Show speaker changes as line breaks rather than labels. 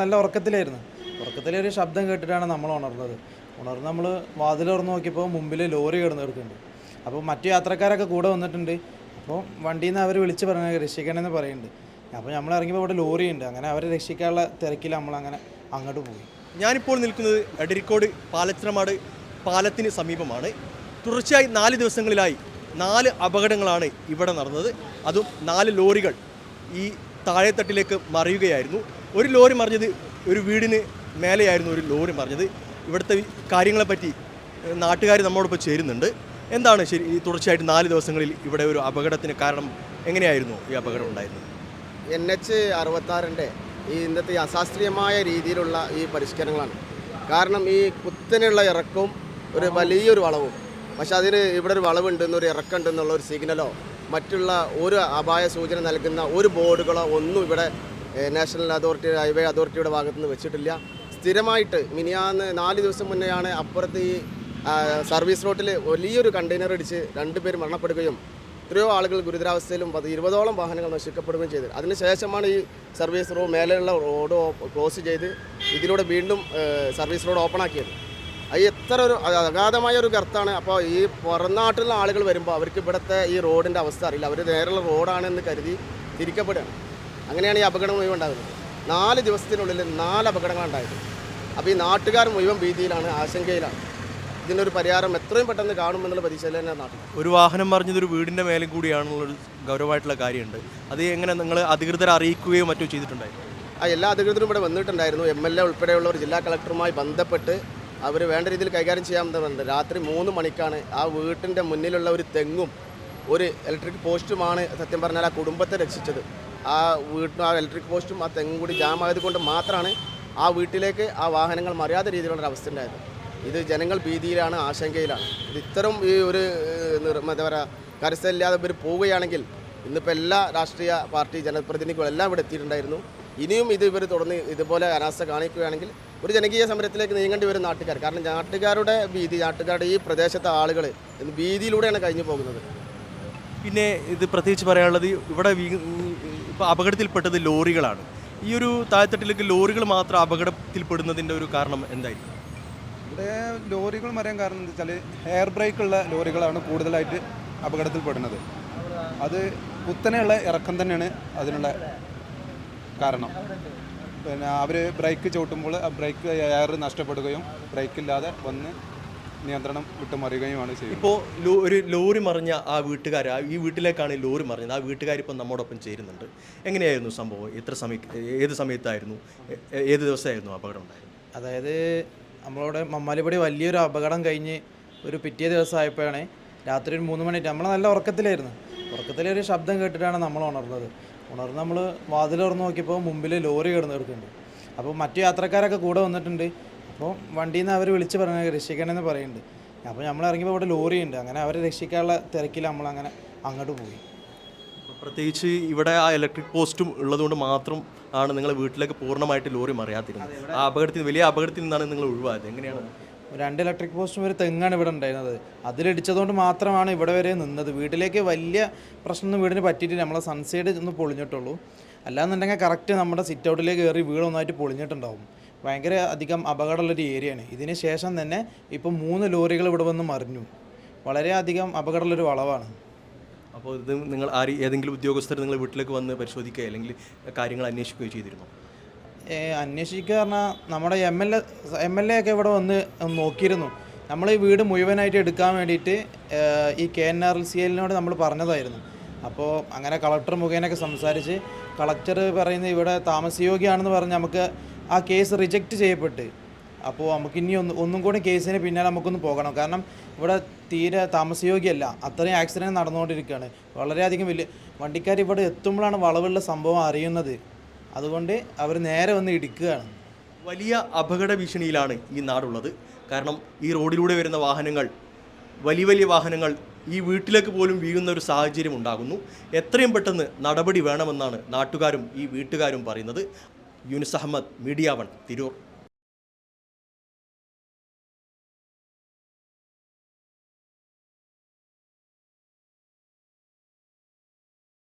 നല്ല ഉറക്കത്തിലായിരുന്നു. ഉറക്കത്തിലൊരു ശബ്ദം കേട്ടിട്ടാണ് നമ്മൾ ഉണർന്നത്. ഉണർന്ന് നമ്മൾ വാതിൽ തുറന്ന് നോക്കിയപ്പോൾ മുമ്പിൽ ലോറി കിടന്ന് കിടക്കുന്നുണ്ട്. അപ്പോൾ മറ്റു യാത്രക്കാരൊക്കെ കൂടെ വന്നിട്ടുണ്ട്. അപ്പോൾ വണ്ടിയിൽ നിന്ന് അവർ വിളിച്ച് പറഞ്ഞ രക്ഷിക്കണമെന്ന് പറയുന്നുണ്ട്. അപ്പോൾ നമ്മൾ ഇറങ്ങിയപ്പോൾ ഇവിടെ ലോറി ഉണ്ട് അങ്ങനെ അവരെ രക്ഷിക്കാനുള്ള തിരക്കിൽ നമ്മൾ അങ്ങനെ അങ്ങോട്ട് പോയി.
ഞാനിപ്പോൾ നിൽക്കുന്നത് എടരിക്കോട് പാലച്ചിറമാട് പാലത്തിന് സമീപമാണ്. തുടർച്ചയായി നാല് ദിവസങ്ങളിലായി നാല് അപകടങ്ങളാണ് ഇവിടെ നടന്നത്. അതും നാല് ലോറികൾ ഈ താഴെത്തട്ടിലേക്ക് മറിയുകയായിരുന്നു. ഒരു ലോറി മറിഞ്ഞത് ഒരു വീടിന് മേലെയായിരുന്നു ഒരു ലോറി മറിഞ്ഞത്. ഇവിടുത്തെ കാര്യങ്ങളെപ്പറ്റി നാട്ടുകാർ നമ്മോടൊപ്പം ചേരുന്നുണ്ട്. എന്താണ് ശരി തുടർച്ചയായിട്ട് നാല് ദിവസങ്ങളിൽ ഇവിടെ ഒരു അപകടത്തിന് കാരണം എങ്ങനെയായിരുന്നു ഈ അപകടം ഉണ്ടായിരുന്നത്?
എൻ എച്ച് അറുപത്താറിന്റെ ഈ ഇന്നത്തെ അശാസ്ത്രീയമായ രീതിയിലുള്ള ഈ പരിഷ്കരണങ്ങളാണ്. കാരണം ഈ കുത്തനുള്ള ഇറക്കവും ഒരു വലിയൊരു വളവും പക്ഷെ അതിന് ഇവിടെ ഒരു വളവുണ്ടെന്നൊരു ഇറക്കം ഇറക്കമുണ്ട് എന്നുള്ള ഒരു സിഗ്നലോ മറ്റുള്ള ഒരു അപായ സൂചന നൽകുന്ന ഒരു ബോർഡുകളോ ഒന്നും ഇവിടെ നാഷണൽ അതോറിറ്റി ഹൈവേ അതോറിറ്റിയുടെ ഭാഗത്തു നിന്ന് വെച്ചിട്ടില്ല. സ്ഥിരമായിട്ട് മിനിയാന്ന് നാല് ദിവസം മുന്നെയാണ് അപ്പുറത്ത് ഈ സർവീസ് റോട്ടിൽ വലിയൊരു കണ്ടെയ്നർ ഇടിച്ച് രണ്ടുപേർ മരണപ്പെടുകയും എത്രയോ ആളുകൾ ഗുരുതരാവസ്ഥയിലും പത്ത് ഇരുപതോളം വാഹനങ്ങൾ നശിക്കപ്പെടുകയും ചെയ്തത് അതിനുശേഷമാണ് ഈ സർവീസ് റോഡ് മേലെയുള്ള റോഡ് ക്ലോസ് ചെയ്ത് ഇതിലൂടെ വീണ്ടും സർവീസ് റോഡ് ഓപ്പൺ ആക്കിയത്. അത് എത്ര ഒരു അഗാധമായ ഒരു ഗർത്താണ്. അപ്പോൾ ഈ പുറം നാട്ടിലുള്ള ആളുകൾ വരുമ്പോൾ അവർക്ക് ഇവിടുത്തെ ഈ റോഡിന്റെ അവസ്ഥ അറിയില്ല. അവർ നേരെയുള്ള റോഡാണെന്ന് കരുതി തിരിക്കപ്പെടുകയാണ്. അങ്ങനെയാണ് ഈ അപകടം മുഴുവൻ ഉണ്ടാകുന്നത്. നാല് ദിവസത്തിനുള്ളിൽ നാല് അപകടങ്ങളാണ് ഉണ്ടായത് അപ്പോൾ ഈ നാട്ടുകാർ മുഴുവൻ ഭീതിയിലാണ് ആശങ്കയിലാണ്. ഇതിനൊരു പരിഹാരം എത്രയും പെട്ടെന്ന് കാണുമെന്നുള്ള പ്രതീക്ഷയിൽ തന്നെ നാട്ടിൽ.
ഒരു വാഹനം മറിഞ്ഞത് ഒരു വീടിന്റെ മേലെ കൂടിയാണെന്നുള്ളൊരു ഗൗരവമായിട്ടുള്ള കാര്യമുണ്ട്. അത് എങ്ങനെ നിങ്ങൾ അധികൃതരെ അറിയിക്കുകയോ മറ്റോ ചെയ്തിട്ടുണ്ടായിരുന്നു?
ആ എല്ലാ അധികൃതരും ഇവിടെ വന്നിട്ടുണ്ടായിരുന്നു. എം എൽ എ ഉൾപ്പെടെയുള്ളവർ ജില്ലാ കളക്ടറുമായി ബന്ധപ്പെട്ട് അവർ വേണ്ട രീതിയിൽ കൈകാര്യം ചെയ്യാമെന്ന് പറഞ്ഞിട്ടുണ്ട് രാത്രി മൂന്ന് മണിക്കാണ് ആ വീട്ടിന്റെ മുന്നിലുള്ള ഒരു തെങ്ങും ഒരു ഇലക്ട്രിക് പോസ്റ്റുമാണ് സത്യം പറഞ്ഞാൽ ആ കുടുംബത്തെ രക്ഷിച്ചത്. ആ വീട്ടിൽ ആ ഇലക്ട്രിക് പോസ്റ്റും ആ തെങ്ങും കൂടി ജാം ആയതുകൊണ്ട് മാത്രമാണ് ആ വീട്ടിലേക്ക് ആ വാഹനങ്ങൾ മറിയാത്ത രീതിയിലുള്ള ഒരു അവസ്ഥ ഉണ്ടായത്. ഇത് ജനങ്ങൾ ഭീതിയിലാണ് ആശങ്കയിലാണ്. ഇത് ഇത്തരം ഈ ഒരു എന്താ പറയുക കരസ്ഥയില്ലാതെ ഇവർ പോവുകയാണെങ്കിൽ ഇന്നിപ്പോൾ എല്ലാ രാഷ്ട്രീയ പാർട്ടി ജനപ്രതിനിധികളും എല്ലാം ഇവിടെ എത്തിയിട്ടുണ്ടായിരുന്നു. ഇനിയും ഇത് ഇവർ തുടർന്ന് ഇതുപോലെ അനാസ്ഥ കാണിക്കുകയാണെങ്കിൽ ഒരു ജനകീയ സമരത്തിലേക്ക് നീങ്ങേണ്ടി വരും നാട്ടുകാർ. കാരണം നാട്ടുകാരുടെ ഭീതി നാട്ടുകാരുടെ ഈ പ്രദേശത്തെ ആളുകൾ ഇന്ന് ഭീതിയിലൂടെയാണ് കഴിഞ്ഞു പോകുന്നത്.
പിന്നെ ഇത് പ്രത്യേകിച്ച് പറയാനുള്ളത് ഇവിടെ ഇപ്പോൾ അപകടത്തിൽപ്പെട്ടത് ലോറികളാണ്. ഈ ഒരു താഴ്ത്തട്ടിലേക്ക് ലോറികൾ മാത്രം അപകടത്തിൽപ്പെടുന്നതിന്റെ ഒരു കാരണം എന്തായിരിക്കും?
ഇവിടെ ലോറികൾ മറിയാൻ കാരണം എന്താ വെച്ചാൽ എയർ ബ്രേക്ക് ഉള്ള ലോറികളാണ് കൂടുതലായിട്ട് അപകടത്തിൽപ്പെടുന്നത്. അത് കുത്തനെയുള്ള ഇറക്കം തന്നെയാണ് അതിനുള്ള കാരണം. പിന്നെ അവർ ബ്രേക്ക് ചവിട്ടുമ്പോൾ ആ ബ്രേക്ക് എയർ നഷ്ടപ്പെടുകയും ബ്രേക്കില്ലാതെ വന്ന് നിയന്ത്രണം വിട്ടുമറിയുകയുമാണ് ചെയ്യുന്നത്.
ഇപ്പോൾ ഒരു ലോറി മറിഞ്ഞ ആ വീട്ടുകാർ ആ ഈ വീട്ടിലേക്കാണ് ഈ ലോറി മറിഞ്ഞത്. ആ വീട്ടുകാർ ഇപ്പം നമ്മോടൊപ്പം ചേരുന്നുണ്ട്. എങ്ങനെയായിരുന്നു സംഭവം? എത്ര സമയ ഏത് സമയത്തായിരുന്നു? ഏത് ദിവസമായിരുന്നു അപകടം
അതായത് നമ്മളോട് മമ്മാലിപ്പടി വലിയൊരു അപകടം കഴിഞ്ഞ് ഒരു പിറ്റേ ദിവസമായപ്പോഴാണ് രാത്രി ഒരു മൂന്ന് മണിയായിട്ട് നമ്മൾ നല്ല ഉറക്കത്തിലായിരുന്നു. ഉറക്കത്തിലൊരു ശബ്ദം കേട്ടിട്ടാണ് നമ്മൾ ഉണർന്നത്. ഉണർന്ന് നമ്മൾ വാതിൽ തുറന്ന് നോക്കിയപ്പോൾ മുമ്പിൽ ലോറി കിടന്ന് കിടക്കുന്നുണ്ട്. അപ്പോൾ മറ്റു യാത്രക്കാരൊക്കെ കൂടെ വന്നിട്ടുണ്ട്. അപ്പോൾ വണ്ടിയിൽ നിന്ന് അവർ വിളിച്ച് പറഞ്ഞ രക്ഷിക്കണമെന്ന് പറയുന്നുണ്ട് അപ്പോൾ നമ്മൾ ഇറങ്ങിയപ്പോൾ ഇവിടെ ലോറി ഉണ്ട്. അങ്ങനെ അവരെ രക്ഷിക്കാനുള്ള തിരക്കിൽ നമ്മൾ അങ്ങനെ അങ്ങോട്ട് പോയി.
പ്രത്യേകിച്ച് ഇവിടെ ആ ഇലക്ട്രിക് പോസ്റ്റും ഉള്ളതുകൊണ്ട് മാത്രം ആണ് നിങ്ങളെ വീട്ടിലേക്ക് പൂർണമായിട്ട് ലോറി മറിയാത്തിരുന്നത്. ആ അപകടത്തിൽ വലിയ അപകടത്തിൽ നിന്നാണ് നിങ്ങൾ ഒഴിവായത്. എങ്ങനെയാണ്?
രണ്ട് ഇലക്ട്രിക് പോസ്റ്റും ഒരു തെങ്ങാണ് ഇവിടെ ഉണ്ടായിരുന്നത്. അതിലിടിച്ചതുകൊണ്ട് മാത്രമാണ് ഇവിടെ വരെ നിന്നത്. വീട്ടിലേക്ക് വലിയ പ്രശ്നമൊന്നും വീടിന് പറ്റിയിട്ടില്ല. നമ്മളെ സൺസൈഡ് ഒന്ന് പൊളിഞ്ഞിട്ടുള്ളൂ. അല്ലാന്നുണ്ടെങ്കിൽ കറക്റ്റ് നമ്മുടെ സിറ്റ് ഔട്ടിലേക്ക് കയറി വീടൊന്നായിട്ട് പൊളിഞ്ഞിട്ടുണ്ടാവും. ഭയങ്കര അധികം അപകടമുള്ളൊരു ഏരിയയാണ് ഇതിന് ശേഷം തന്നെ ഇപ്പം മൂന്ന് ലോറികൾ ഇവിടെ വന്ന് മറിഞ്ഞു. വളരെയധികം അപകടമുള്ളൊരു വളവാണ്.
അപ്പോൾ ഇത് നിങ്ങൾ ആര് ഏതെങ്കിലും ഉദ്യോഗസ്ഥർ നിങ്ങൾ വീട്ടിലേക്ക് വന്ന് പരിശോധിക്കുക അല്ലെങ്കിൽ കാര്യങ്ങൾ അന്വേഷിക്കുകയോ ചെയ്തിരുന്നു?
അന്വേഷിക്കുക പറഞ്ഞാൽ നമ്മുടെ M L A M L A ഒക്കെ ഇവിടെ വന്ന് നോക്കിയിരുന്നു. നമ്മൾ ഈ വീട് മുഴുവനായിട്ട് എടുക്കാൻ വേണ്ടിയിട്ട് ഈ കെ എൻ ആർ സി എല്ലിനോട് നമ്മൾ പറഞ്ഞതായിരുന്നു. അപ്പോൾ അങ്ങനെ കളക്ടർ മുഖേനൊക്കെ സംസാരിച്ച് കളക്ടർ പറയുന്നത് ഇവിടെ താമസയോഗ്യമാണെന്ന് പറഞ്ഞ് നമുക്ക് ആ കേസ് റിജക്റ്റ് ചെയ്യപ്പെട്ട്. അപ്പോൾ നമുക്ക് ഇനി ഒന്ന് ഒന്നും കൂടി കേസിന് പിന്നാലെ നമുക്കൊന്ന് പോകണം. കാരണം ഇവിടെ തീരെ താമസയോഗ്യമല്ല അത്രയും ആക്സിഡന്റ് നടന്നുകൊണ്ടിരിക്കുകയാണ്. വളരെയധികം വലിയ വണ്ടിക്കാർ ഇവിടെ എത്തുമ്പോഴാണ് വളവുള്ള സംഭവം അറിയുന്നത്. അതുകൊണ്ട് അവർ നേരെ വന്ന് ഇടിക്കുകയാണ്.
വലിയ അപകട ഭീഷണിയിലാണ് ഈ നാടുള്ളത്. കാരണം ഈ റോഡിലൂടെ വരുന്ന വാഹനങ്ങൾ വലിയ വലിയ വാഹനങ്ങൾ ഈ വീട്ടിലേക്ക് പോലും വീഴുന്ന ഒരു സാഹചര്യം ഉണ്ടാകുന്നു. എത്രയും പെട്ടെന്ന് നടപടി വേണമെന്നാണ് നാട്ടുകാരും ഈ വീട്ടുകാരും പറയുന്നത്. Yunis Ahammed media one Tirur.